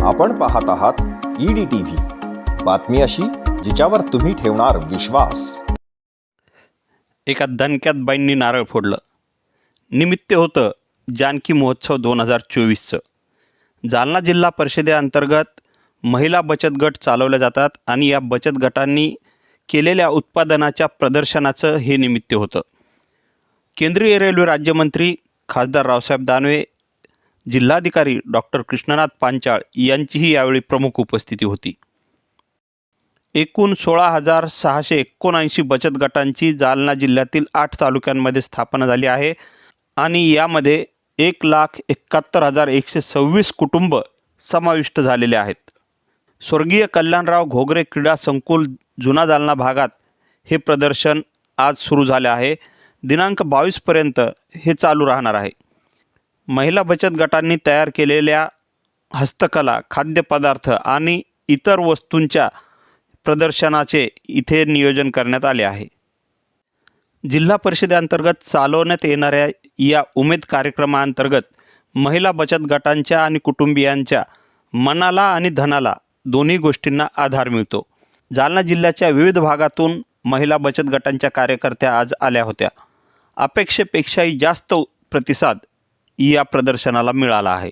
आपण पाहत आहात ईडी टीव्ही बातमी अशी जिच्यावर तुम्ही ठेवणार विश्वास. एका दणक्यात बाईंनी नारळ फोडलं. निमित्त होतं जानकी महोत्सव दोन हजार चोवीसचं. जालना जिल्हा परिषदेअंतर्गत महिला बचत गट चालवल्या जातात आणि या बचत गटांनी केलेल्या उत्पादनाच्या प्रदर्शनाचं हे निमित्त होतं. केंद्रीय रेल्वे राज्यमंत्री खासदार रावसाहेब दानवे जिल्हाधिकारी डॉक्टर कृष्णनाथ पांचाळ यांचीही यावेळी प्रमुख उपस्थिती होती. एकूण सोळा हजार सहाशे एकोणऐंशी बचत गटांची जालना जिल्ह्यातील आठ तालुक्यांमध्ये स्थापना झाली आहे आणि यामध्ये एक लाख एकाहत्तर हजार एकशे सव्वीस कुटुंब समाविष्ट झालेले आहेत. स्वर्गीय कल्याणराव घोगरे क्रीडा संकुल जुना जालना भागात हे प्रदर्शन आज सुरू झाले आहे. दिनांक बावीसपर्यंत हे चालू राहणार आहे. महिला बचत गटांनी तयार केलेल्या हस्तकला खाद्यपदार्थ आणि इतर वस्तूंच्या प्रदर्शनाचे इथे नियोजन करण्यात आले आहे. जिल्हा परिषदेअंतर्गत चालवण्यात येणाऱ्या या उमेद कार्यक्रमाअंतर्गत महिला बचत गटांच्या आणि कुटुंबियांच्या मनाला आणि धनाला दोन्ही गोष्टींना आधार मिळतो. जालना जिल्ह्याच्या विविध भागातून महिला बचत गटांच्या कार्यकर्त्या आज आल्या होत्या. अपेक्षेपेक्षाही जास्त प्रतिसाद या प्रदर्शनाला मिळाला आहे.